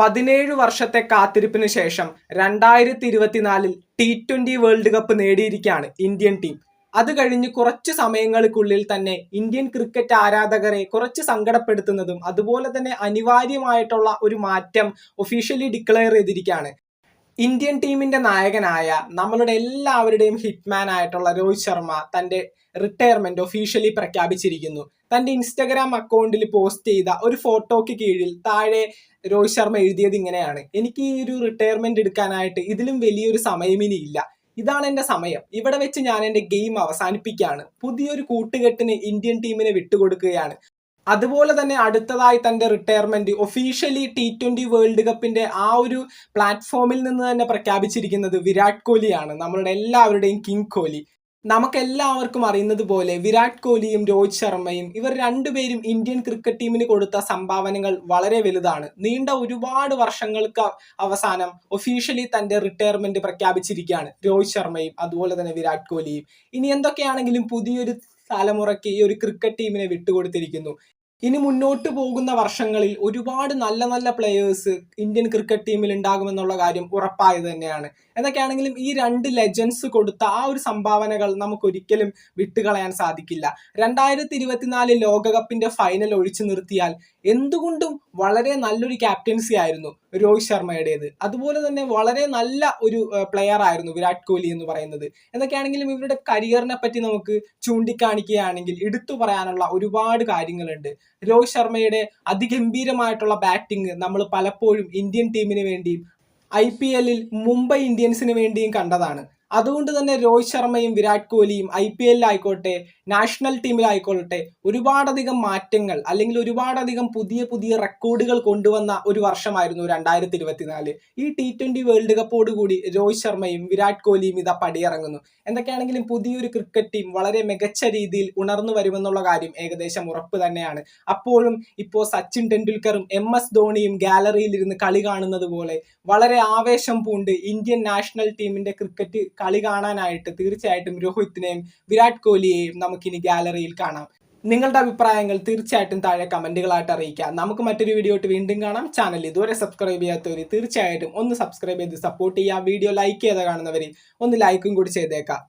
പതിനേഴ് വർഷത്തെ കാത്തിരിപ്പിന് ശേഷം രണ്ടായിരത്തി ഇരുപത്തിനാലിൽ ടി ട്വന്റി വേൾഡ് കപ്പ് നേടിയിരിക്കുകയാണ് ഇന്ത്യൻ ടീം അത് കഴിഞ്ഞ് കുറച്ച് സമയങ്ങൾക്കുള്ളിൽ തന്നെ ഇന്ത്യൻ ക്രിക്കറ്റ് ആരാധകരെ കുറച്ച് സങ്കടപ്പെടുത്തുന്നതും അതുപോലെ തന്നെ അനിവാര്യമായിട്ടുള്ള ഒരു മാറ്റം ഒഫീഷ്യലി ഡിക്ലെയർ ചെയ്തിരിക്കുകയാണ്. ഇന്ത്യൻ ടീമിന്റെ നായകനായ നമ്മളുടെ എല്ലാവരുടെയും ഹിറ്റ്മാൻ ആയിട്ടുള്ള രോഹിത് ശർമ്മ തന്റെ റിട്ടയർമെന്റ് ഒഫീഷ്യലി പ്രഖ്യാപിച്ചിരിക്കുന്നു. തന്റെ ഇൻസ്റ്റഗ്രാം അക്കൗണ്ടിൽ പോസ്റ്റ് ചെയ്ത ഒരു ഫോട്ടോയ്ക്ക് കീഴിൽ താഴെ രോഹിത് ശർമ്മ എഴുതിയത് ഇങ്ങനെയാണ്. എനിക്ക് ഈ ഒരു റിട്ടയർമെന്റ് എടുക്കാനായിട്ട് ഇതിലും വലിയൊരു സമയം ഇല്ല. ഇതാണ് എന്റെ സമയം. ഇവിടെ വെച്ച് ഞാൻ എന്റെ ഗെയിം അവസാനിപ്പിക്കുകയാണ്. പുതിയൊരു കൂട്ടുകെട്ടിന് ഇന്ത്യൻ ടീമിനെ വിട്ടുകൊടുക്കുകയാണ്. അതുപോലെ തന്നെ അടുത്തതായി തന്റെ retirement officially T twenty world കപ്പിന്റെ ആ ഒരു പ്ലാറ്റ്ഫോമിൽ നിന്ന് തന്നെ പ്രഖ്യാപിച്ചിരിക്കുന്നത് വിരാട് കോഹ്ലിയാണ്. നമ്മളുടെ എല്ലാവരുടെയും കിങ് കോഹ്ലി. നമുക്കെല്ലാവർക്കും അറിയുന്നത് പോലെ വിരാട് കോഹ്ലിയും രോഹിത് ശർമ്മയും ഇവർ രണ്ടുപേരും ഇന്ത്യൻ ക്രിക്കറ്റ് ടീമിന് കൊടുത്ത സംഭാവനകൾ വളരെ വലുതാണ്. നീണ്ട ഒരുപാട് വർഷങ്ങൾക്ക് അവസാനം ഒഫീഷ്യലി തന്റെ റിട്ടയർമെന്റ് പ്രഖ്യാപിച്ചിരിക്കുകയാണ് രോഹിത് ശർമ്മയും അതുപോലെ തന്നെ വിരാട് കോഹ്ലിയും. ഇനി എന്തൊക്കെയാണെങ്കിലും പുതിയൊരു തലമുറയ്ക്ക് ഈ ഒരു ക്രിക്കറ്റ് ടീമിനെ വിട്ടുകൊടുത്തിരിക്കുന്നു. ഇനി മുന്നോട്ട് പോകുന്ന വർഷങ്ങളിൽ ഒരുപാട് നല്ല നല്ല പ്ലെയേഴ്സ് ഇന്ത്യൻ ക്രിക്കറ്റ് ടീമിൽ ഉണ്ടാകുമെന്നുള്ള കാര്യം ഉറപ്പായത് തന്നെയാണ്. എന്നൊക്കെയാണെങ്കിലും ഈ രണ്ട് ലെജൻസ് കൊടുത്ത ആ ഒരു സംഭാവനകൾ നമുക്ക് ഒരിക്കലും വിട്ടുകളയാൻ സാധിക്കില്ല. രണ്ടായിരത്തി ഇരുപത്തിനാല് ലോകകപ്പിന്റെ ഫൈനൽ ഒഴിച്ചു നിർത്തിയാൽ എന്തുകൊണ്ടും വളരെ നല്ലൊരു ക്യാപ്റ്റൻസി ആയിരുന്നു രോഹിത് ശർമ്മയുടേത്. അതുപോലെ തന്നെ വളരെ നല്ല ഒരു പ്ലെയർ ആയിരുന്നു വിരാട് കോഹ്ലി എന്ന് പറയുന്നത്. എന്നൊക്കെയാണെങ്കിലും ഇവരുടെ കരിയറിനെ പറ്റി നമുക്ക് ചൂണ്ടിക്കാണിക്കുകയാണെങ്കിൽ എടുത്തു പറയാനുള്ള ഒരുപാട് കാര്യങ്ങളുണ്ട്. രോഹിത് ശർമ്മയുടെ അതിഗംഭീരമായിട്ടുള്ള ബാറ്റിംഗ് നമ്മൾ പലപ്പോഴും ഇന്ത്യൻ ടീമിന് വേണ്ടിയും ഐ പി എല്ലിൽ മുംബൈ ഇന്ത്യൻസിന് വേണ്ടിയും കണ്ടതാണ്. അതുകൊണ്ട് തന്നെ രോഹിത് ശർമ്മയും വിരാട് കോഹ്ലിയും ഐ പി എല്ലിലായിക്കോട്ടെ നാഷണൽ ടീമിലായിക്കോട്ടെ ഒരുപാടധികം മാറ്റങ്ങൾ അല്ലെങ്കിൽ ഒരുപാടധികം പുതിയ പുതിയ റെക്കോർഡുകൾ കൊണ്ടുവന്ന ഒരു വർഷമായിരുന്നു രണ്ടായിരത്തി ഇരുപത്തിനാല് ഈ ടി ട്വന്റി വേൾഡ് കപ്പോട് കൂടി രോഹിത് ശർമ്മയും വിരാട് കോഹ്ലിയും ഇതാ പടിയിറങ്ങുന്നു. എന്തൊക്കെയാണെങ്കിലും പുതിയൊരു ക്രിക്കറ്റ് ടീം വളരെ മികച്ച രീതിയിൽ ഉണർന്നു വരുമെന്നുള്ള കാര്യം ഏകദേശം ഉറപ്പ് തന്നെയാണ്. അപ്പോഴും ഇപ്പോൾ സച്ചിൻ ടെണ്ടുൽക്കറും എം എസ് ധോണിയും ഗാലറിയിൽ ഇരുന്ന് കളി കാണുന്നത് പോലെ വളരെ ആവേശം പൂണ്ട് ഇന്ത്യൻ നാഷണൽ ടീമിന്റെ ക്രിക്കറ്റ് കളി കാണാനായിട്ട് തീർച്ചയായിട്ടും രോഹിത്തിനെയും വിരാട് കോഹ്ലിയെയും നമുക്കിനി ഗാലറിയിൽ കാണാം. നിങ്ങളുടെ അഭിപ്രായങ്ങൾ തീർച്ചയായിട്ടും താഴെ കമന്റുകളായിട്ട് അറിയിക്കാം നമുക്ക് മറ്റൊരു വീഡിയോ ആയിട്ട് വീണ്ടും കാണാം. ചാനൽ ഇതുവരെ സബ്സ്ക്രൈബ് ചെയ്യാത്തവർ തീർച്ചയായിട്ടും ഒന്ന് സബ്സ്ക്രൈബ് ചെയ്ത് സപ്പോർട്ട് ചെയ്യുക. വീഡിയോ ലൈക്ക് ചെയ്ത് കാണുന്നവർ ഒന്ന് ലൈക്കും കൂടി ചെയ്തേക്കാം